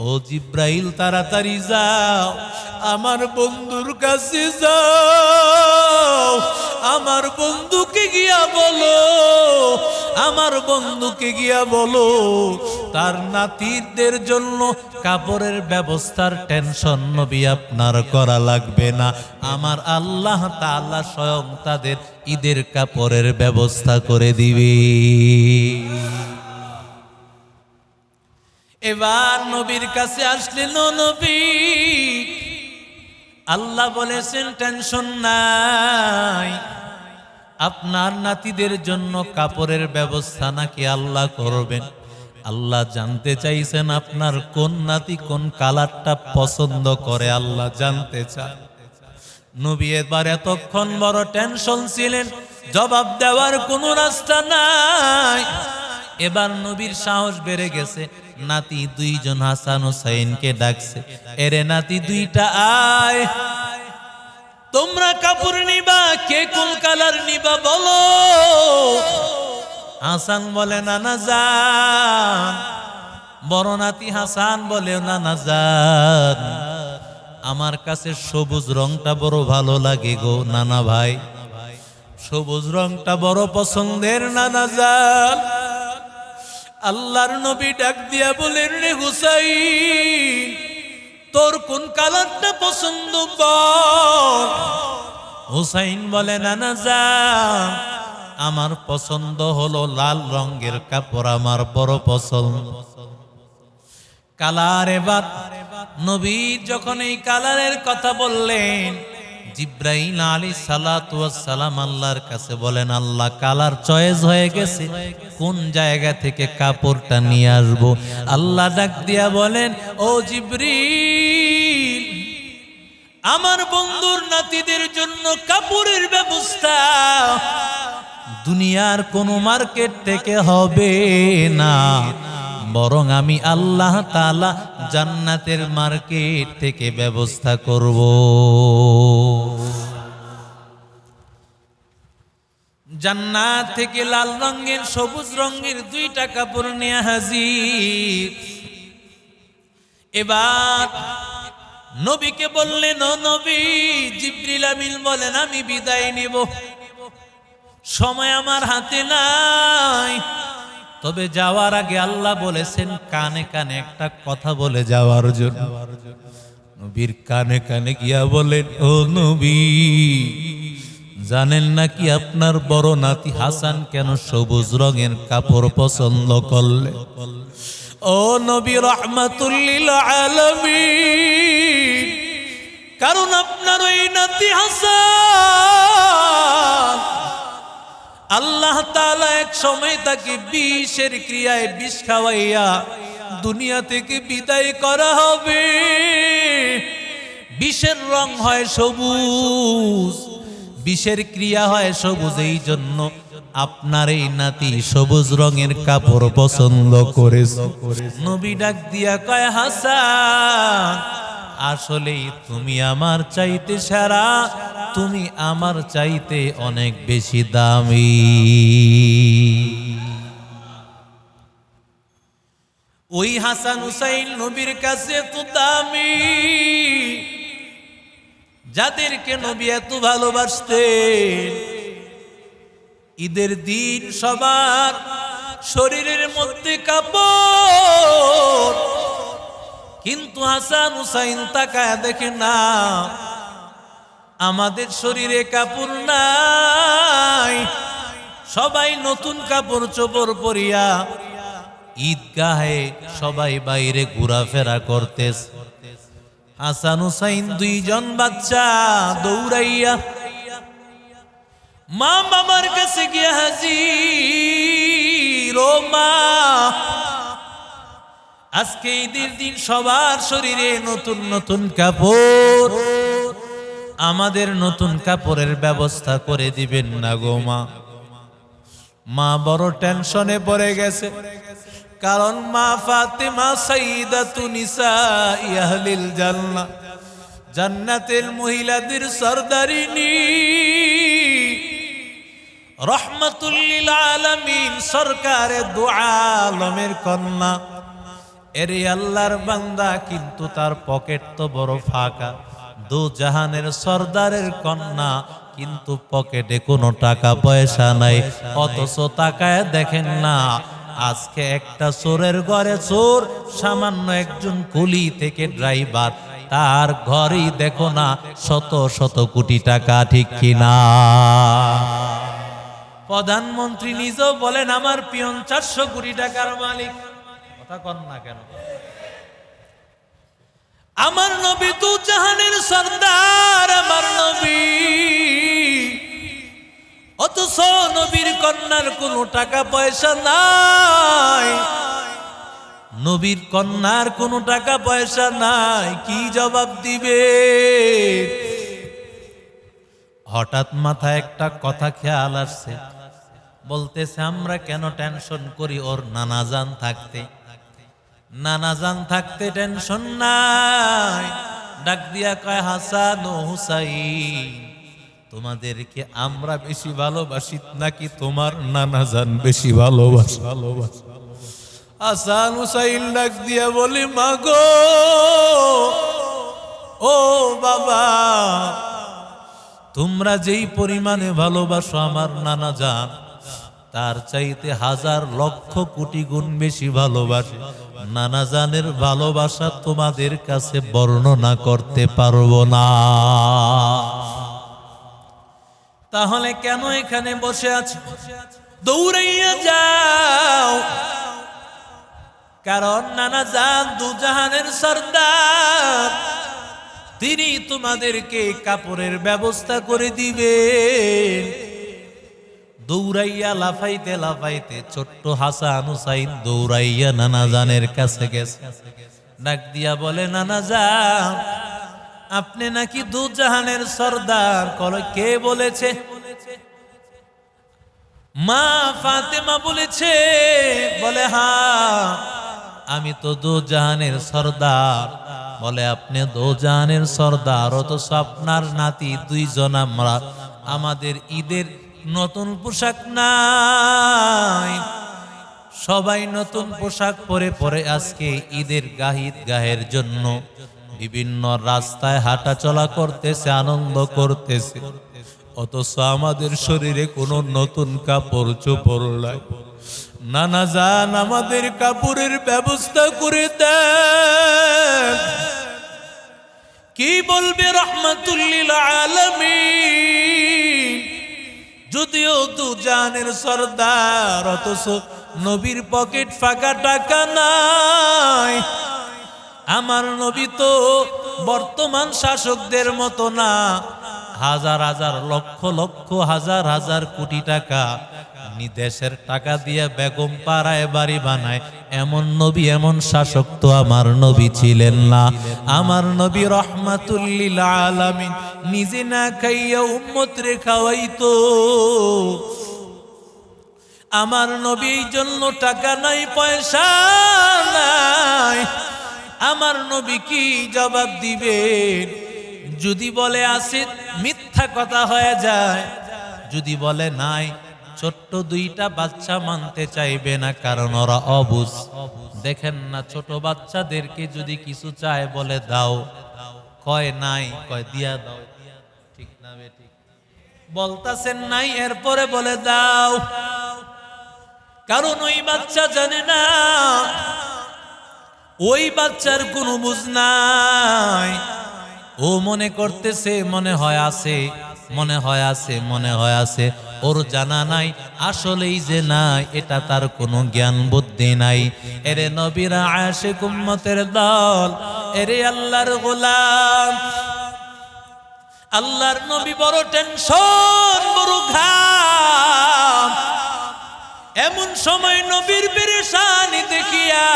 ও জিব্রাইল, তাড়াতাড়ি যাও। আমার বন্ধুর কাছে যাও। আমার বন্ধুকে গিয়া বলো। আমার বন্ধুকে গিয়া বলো। তার নাতিদের জন্য কাপড়ের ব্যবস্থার টেনশন নবী আপনার করা লাগবে না। আমার আল্লাহ তাআলা স্বয়ং তাদের ঈদের কাপড়ের ব্যবস্থা করে দিবে। এবার নবীর কাছে আসলেন নবী আল্লাহ বলেছেন, টেনশন নাই। আপনার নাতিদের জন্য কাপড়ের ব্যবস্থা নাকি আল্লাহ করবেন? আল্লাহ জানতে চাইছেন, আপনার কোন নাতি কোন কালারটা পছন্দ করে? আল্লাহ জানতে চান। নবী এবার এতক্ষণ বড় টেনশন ছিলেন, জবাব দেওয়ার কোনো রাস্তা নাই। এবার নবীর সাহস বেড়ে গেছে। নাতি দুইজন হাসান হুসাইনকে ডাকছে। এরে নাতি দুইটা আয়। তোমরা কাপড় নিবা, কে কোন কালার নিবা বলো। হাসান বলে, নানা যান বড় নাতি হাসান বলে, নানা যান আমার কাছে সবুজ রংটা বড় ভালো লাগে গো, নানা ভাই। সবুজ রংটা বড় পছন্দের, নানা যান আল্লাহর নবী ডাক দিয়া বলেন, রে হুসাইন, তোর কোন কালারটা পছন্দ হুসাইন বলে নানা যান আমার পছন্দ হলো লাল রঙের কাপড়, আমার বড় পছন্দ। কালার এবার, নবী যখন এই কালারের কথা বললেন জিব্রাইল আলী সালাম আল্লাহর কাছে বলেন, আল্লাহ, কালার চয়েস হয়ে গেছে। কোন জায়গা থেকে কাপড়টা নিয়ে আসব? আল্লাহ ডাক দিয়া বলেন, ও জিব্রিল আমার বন্ধুর নাতিদের জন্য কাপড়ের ব্যবস্থা দুনিয়ার কোনো মার্কেট থেকে হবে না। বরং আমি আল্লাহ তালা জান্নাতের মার্কেট থেকে ব্যবস্থা করব। জান্নাত থেকে লাল রঙের, সবুজ রঙের দুইটা কাপড় নিয়ে হাজির। এবার নবীকে বললেন নবী, জিব্রিল আমিন বলেন, আমি বিদায় নিব। সময় আমার হাতে নাই। তবে যাওয়ার আগে আল্লাহ বলেছেন, কানে কানে একটা কথা বলে যাওয়ার জন্য। নবীর কানে কানে গিয়া বলেন, ও নবী, জানেন নাকি আপনার বড় নাতি হাসান কেন সবুজ রঙের কাপড় পছন্দ করলে? ও নবী, রহমাতুল্লিল আলামিন, কারণ আপনার ওই নাতি হাসান আল্লাহ তাআলা এক সময় তাকে বিষের ক্রিয়ায় বিষ খাওয়াইয়া দুনিয়া থেকে বিদায় করা হবে। বিষের রং হয় সবুজ, বিষের ক্রিয়া হয় সবুজ। এই জন্য আপনার এই নাতি সবুজ রঙের কাপড় পছন্দ করে নবী ডাক দিয়া কয়, হাসান আসলেই তুমি আমার চাইতে সারা, তুমি আমার চাইতে অনেক বেশি দামি। ওই হাসান হুসাইন নবীর কাছে তো দামি, যাদেরকে নবী এত ভালোবাসতেন, ঈদের দিন সবার শরীরের মধ্যে কাপড় কিন্তু হাসান হুসাইন তাকায় দেখে, না, আমাদের শরীরে কাপড় নাই। সবাই নতুন কাপড় চোপড় পরিয়া ঈদগাহে সবাই বাইরে ঘোরাফেরা করতেছে। হাসান হুসাইন দুইজন বাচ্চা দৌড়াইয়া, মা মামার কাছে গিয়া হাজির, ও মা আজকে ঈদের দিন সবার শরীরে নতুন নতুন কাপড়। আমাদের নতুন কাপড়ের ব্যবস্থা করে দিবেন না গো মা। মা বড় টেনশনে পড়ে গেছে। কারণ মা ফাতেমা সাইদাতু নিসা ইয়াহলিল জান্নাহ। জান্নাতের মহিলাদের সরদারিনী। রহমতুল্লিল আলামিন সরকারে দু আলমের কন্যা। এরে আল্লাহর বান্দা, কিন্তু তার পকেট তো বড় ফাঁকা। দু জাহানের সর্দারের কন্যা, কিন্তু পকেটে কোনো টাকা পয়সা নাই। অথচ তাকায় দেখেন না, আজকে একটা চোরের ঘরে চোর, সামান্য একজন কুলি থেকে ড্রাইভার। তার ঘরেই দেখো না, শত শত কোটি টাকা, ঠিক কিনা? প্রধানমন্ত্রী নিজেও বলেন, আমার পিয়ন চারশো কোটি টাকার মালিক। কথা কন না কেন? আমার নবী তু জাহানের সর্দার, আমার নবী। অথচ নবীর কন্যার কোনো টাকা পয়সা নাই। নবীর কন্যার কোনো টাকা পয়সা নাই, কি জবাব দিবে? হঠাৎ মাথায় একটা কথা খেয়াল আসছে। বলতেছে, আমরা কেন টেনশন করি ওর নানা জান থাকতে? নানা জান থাকতে টেনশন নাই। ডাক দিয়া কয়, হাসান ও তোমাদেরকে আমরা বেশি ভালোবাসি নাকি তোমার নানা জান বেশি ভালোবাসি? ভালোবাসি হাসান হুসাইন ডাক দিয়া বলি, মাগো, ও বাবা, তোমরা যেই পরিমাণে ভালোবাসো আমার নানা জান তার চাইতে হাজার লক্ষ কোটি গুণ বেশি ভালোবাসে। নানা জানের ভালোবাসা তোমাদের কাছে বর্ণনা করতে পারব না। তাহলে কেন এখানে বসে আছো? দৌড়াইয়া যাও। কারণ নানা জান দুজাহানের সর্দার। তিনি তোমাদেরকে কাপড়ের ব্যবস্থা করে দিবেন। দৌড়াইয়া লাফাইতে লাফাইতে ছোট্ট হাসান হুসাইন দৌড়াইয়া নানা জানের কাছে গেছে। ডাক দিয়া বলে, নানা জান, আপনি নাকি দুজাহানের সর্দার? কল কে বলেছে? মা ফাতেমা বলেছে। বলে, হা, আমি তো দু জাহানের সর্দার। বলে, আপনি দু জাহানের সর্দার, অথচ আপনার নাতি দুইজন আমরা। আমাদের ঈদের নতুন পোশাক নাই। সবাই নতুন পোশাক পরে পরে আজকে ঈদের গাহিদ গাহের জন্য বিভিন্ন রাস্তায় হাঁটা চলা করতেছে, আনন্দ করতেছে। অথচ আমাদের শরীরে কোনো নতুন কাপড় চোপড় নাই। নানা যান আমাদের কাপড়ের ব্যবস্থা করে দেন। কি বলবে রহমাতুল্লিল আলমিন? যদিও তু জানের সর্দার, অথচ নবীর পকেট ফাঁকা টাকা নাই। আমার নবী তো বর্তমান শাসকদের মতো না। হাজার হাজার, লক্ষ লক্ষ, হাজার হাজার কোটি টাকা দেশের টাকা দিয়ে বেগম পাড়ায় বাড়ি বানায়। এমন নবী, এমন শাসক তো আমার নবী ছিলেন না। আমার নবী রহমাতুল্লিল আলামিন নিজে না খাইয়া উম্মত রে খাওয়াইতো আমার নবী এই জন্য টাকা নাই, পয়সা নাই। আমার নবী কি জবাব দিবেন? যদি বলে আসে, মিথ্যা কথা হয়ে যায়। যদি বলে নাই, ছোট্ট দুইটা বাচ্চা মানতে চাইবে না, কারণ ওরা অবুজ। দেখেন না, ছোট বাচ্চাদেরকে যদি কিছু চায়, বলে দাও। কয় নাই, কয় দিয়া দাও। ঠিক না বে, ঠিক বলতাছেন নাই, এরপরে বলে দাও। কারণ ওই বাচ্চা জানে না, ওই বাচ্চার কোনো বুঝ নাই। ও মনে করতেছে, মনে হয় আছে, মনে হয় আছে, মনে হয় আছে। ওর জানা নাই, আসলেই যে নাই, এটা তার কোনো জ্ঞান বুদ্ধি নাই। এরে নবীরা আশে কুম্মতের দল এরে আল্লাহর গোলাম, আল্লাহর নবী বড় টেনশন, বড় ঘাম। এমন সময় নবীর পেরেশানি দেখিয়া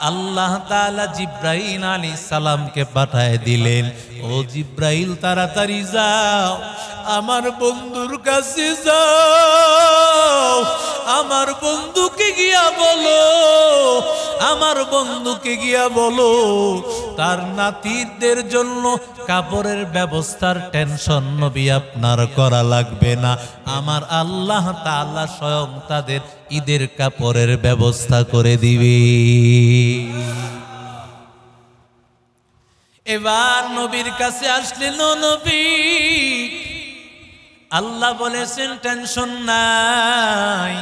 আল্লাহ তাআলা জিব্রাইল আলী সালামকে পাঠায় দিলেন। ও জিব্রাইল, তাড়াতাড়ি যাও। আমার বন্ধুর কাছে যাও। আমার বন্ধুকে গিয়া বলো। আমার বন্ধুকে গিয়া বলো। তার নাতিদের জন্য কাপড়ের ব্যবস্থার টেনশন নবী আপনার করা লাগবে না। আমার আল্লাহ তাআলা স্বয়ং তাদের ঈদের কাপড়ের ব্যবস্থা করে দিবে। এবার নবীর কাছে আসলেন নবী, আল্লাহ বলেছেন টেনশন নাই।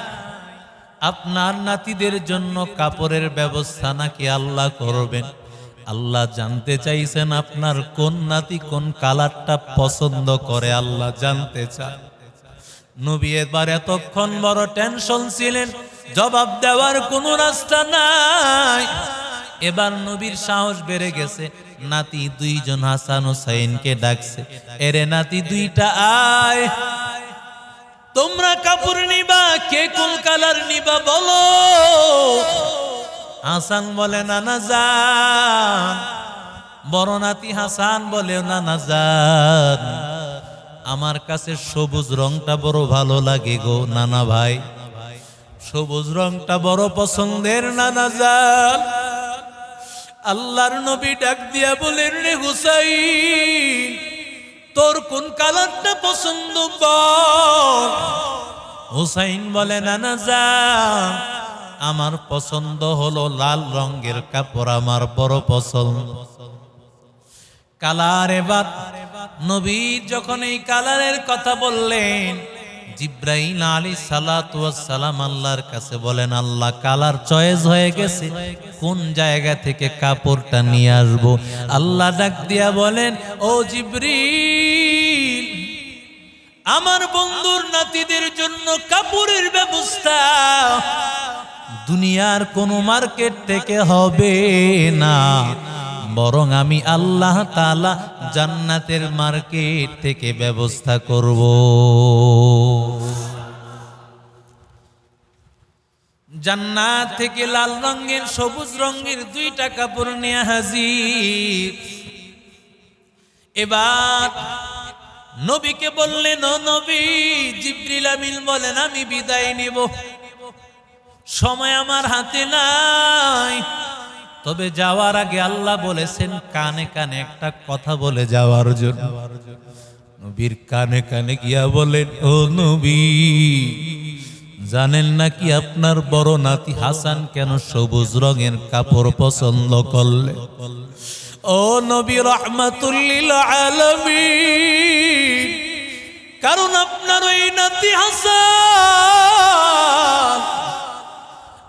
আপনার নাতিদের জন্য কাপড়ের ব্যবস্থা নাকি আল্লাহ করবেন? আল্লাহ জানতে চাইছেন আপনার কোন নাতি কোন কালারটা পছন্দ করে, আল্লাহ জানতে চান। নবী এবার এতক্ষণ বড় টেনশন ছিলেন, জবাব দেওয়ার কোনো রাস্তা নাই। এবার নবীর সাহস বেড়ে গেছে। নাতি দুইজন হাসান হুসাইনকে ডাকছে। এরে নাতি দুইটা আয়। তোমরা কাপড় নিবা, কে কোন কালার নিবা বলো। হাসান বলে, নানা যান বড় নাতি হাসান বলে, নানা যান আমার কাছে সবুজ রংটা বড় ভালো লাগে গো, নানা ভাই। সবুজ রংটা বড় পছন্দের, নানা যান আল্লাহর নবী ডাক দিয়া বলেন, রে হুসাইন, তোর কোন কালারটা পছন্দ হুসাইন বলে, নানা যান আমার পছন্দ হলো লাল রঙের কাপড়, আমার বড় পছন্দ। কালার এবার, নবী যখন এই কালারের কথা বললেন জিব্রাইল আলী সালাম আল্লাহর কাছে বলেন, আল্লাহ, কালার চয়েস হয়ে গেছে। কোন জায়গা থেকে কাপড়টা নিয়ে আসব? আল্লাহ ডাক দিয়া বলেন, ও জিব্রিল আমার বন্ধুর নাতিদের জন্য কাপড়ের ব্যবস্থা দুনিয়ার কোন মার্কেট থেকে হবে না। বরং আমি আল্লাহ তালা জান্নাতের মার্কেট থেকে ব্যবস্থা করব। জান্নাত থেকে লাল রঙের, সবুজ রঙের দুইটা কাপড় নিয়ে হাজির। এবার নবীকে বললেন নবী, জিব্রিল আমিন বলেন, আমি বিদায় নিব। সময় আমার হাতে নাই। তবে যাওয়ার আগে আল্লাহ বলেছেন, কানে কানে একটা কথা বলে যাওয়ার জন্য। নবীর কানে কানে গিয়া বলেন, ও নবী, জানেন নাকি আপনার বড় নাতি হাসান কেন সবুজ রঙের কাপড় পছন্দ করলে? ও নবী, রহমাতুল্লিল আলমী কারণ আপনার ওই নাতি হাসান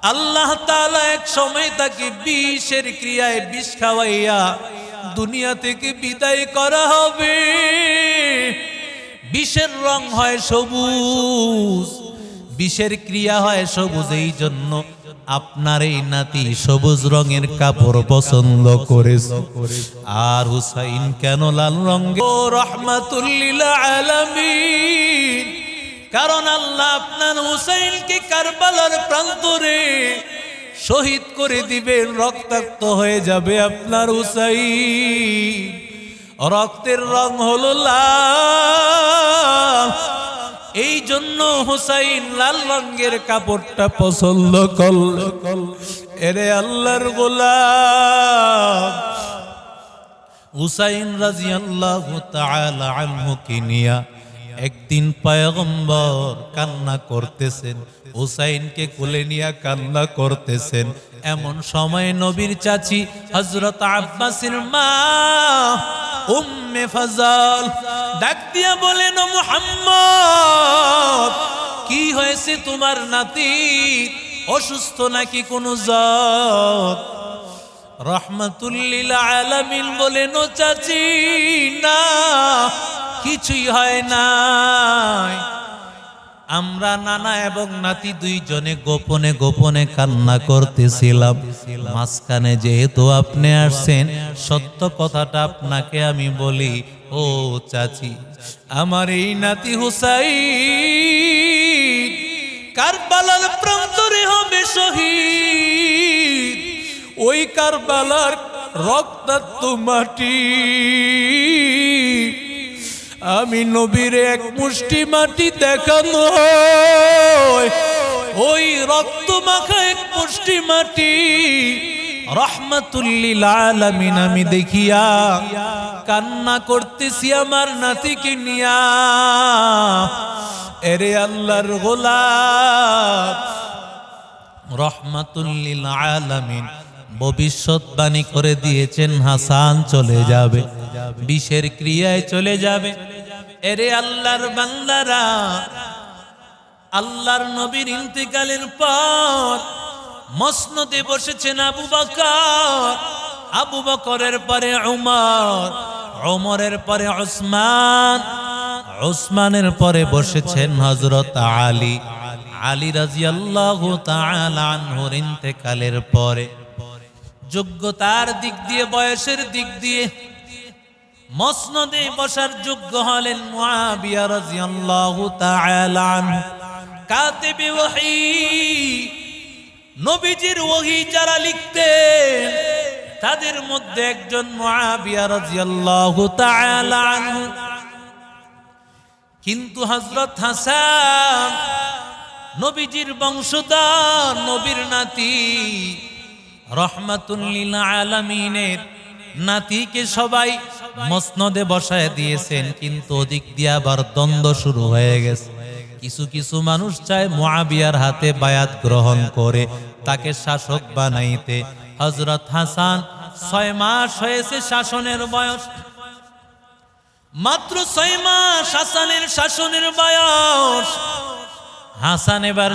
আল্লাহ তাআলা এক সময় তাকে বিষের ক্রিয়ায় বিষ খাওয়াইয়া দুনিয়া থেকে বিদায় করা হবে। বিষের রং হয় সবুজ, বিষের ক্রিয়া হয় সবুজ এই জন্য আপনার এই নাতি সবুজ রঙের কাপড় পছন্দ করেছে। আর হুসাইন কেন লাল রঙে রহমাতুল্লিল আলামিন। কারণ আল্লাহ আপনার হুসাইনকে কারবালার প্রান্তরে শহীদ করে দিবেন, রক্তাক্ত হয়ে যাবে আপনার হুসাইন। রক্তের রং হলো লাল। এই জন্য হুসাইন লাল রঙের কাপড়টা পছন্দ করল। এরে আল্লাহর গোলাম। হুসাইন রাজিয়াল্লাহু তাআলা আনহু কিনিয়া একদিন পয়গম্বর কান্না করতেছেন, হুসাইনকে কোলে নিয়ে কান্না করতেছেন। এমন সময় নবীর চাচি হযরত আব্বাসের মা উম্মে ফজল ডাক দিয়া বলেন মুহাম্মদ, কি হয়েছে তোমার নাতি? অসুস্থ নাকি কোনো জ্বর? রহমতুল্লিল আলামিন বলেন চাচি, না কিছুই হয় নাই। আমরা নানা এবং নাতি দুইজনে গোপনে গোপনে কান্না করতেছিলাম। মাঝখানে যেহেতু আপনি আসছেন, সত্য কথাটা আপনাকে আমি বলি, ও চাচি, আমার এই নাতি হুসাই কারবালার প্রান্তরে হবে শহীদ। ওই কারবালার রক্তাক্ত মাটি আমি নবীর এক মুষ্টি মাটি দেখানো ওই রক্ত মাখা এক মুষ্টি মাটি। রহমাতুল্লিল আলামিন, আমি দেখিয়া কান্না করতেছি আমার নাতিকে নিয়া। এরে আল্লাহর গোলাপ, রহমাতুল্লিল আলামিন ভবিষ্যৎবাণী করে দিয়েছেন হাসান চলে যাবে, বিষের ক্রিয়ায় চলে যাবে। এরে আল্লাহর বান্দারা, আল্লাহর নবীর ইন্তেকালের পর মসনদে বসেছেন আবু বকর, আবু বকরের পরে উমর ওমরের পরে ওসমান ওসমানের পরে বসেছেন হজরত আলী। আলী রাজিয়াল্লাহু তাআলা আনহুর ইন্তেকালের পরে। যোগ্যতার দিক দিয়ে, বয়সের দিক দিয়ে মসনদে বসার যোগ্য হলেন নবীজির ওহী যারা লিখতেন, তাদের মধ্যে একজন কিন্তু হযরত হাসান, নবীজির বংশধর, নবীর নাতি রহমাতুল্লিল আলামিনের নাতিকে সবাই মসনদে বসায় দিয়েছেন, কিন্তু ওদিক দিয়ে আবার দ্বন্দ্ব শুরু হয়ে গেছে। কিছু কিছু মানুষ চায় মুআবিয়ার হাতে বায়াত গ্রহণ করে, তাকে শাসক বানাইতে। হজরত হাসান ছয় মাস হয়েছে শাসনের বয়স। মাত্র ছয় মাস হাসানের শাসনের বয়স। হাসান এবার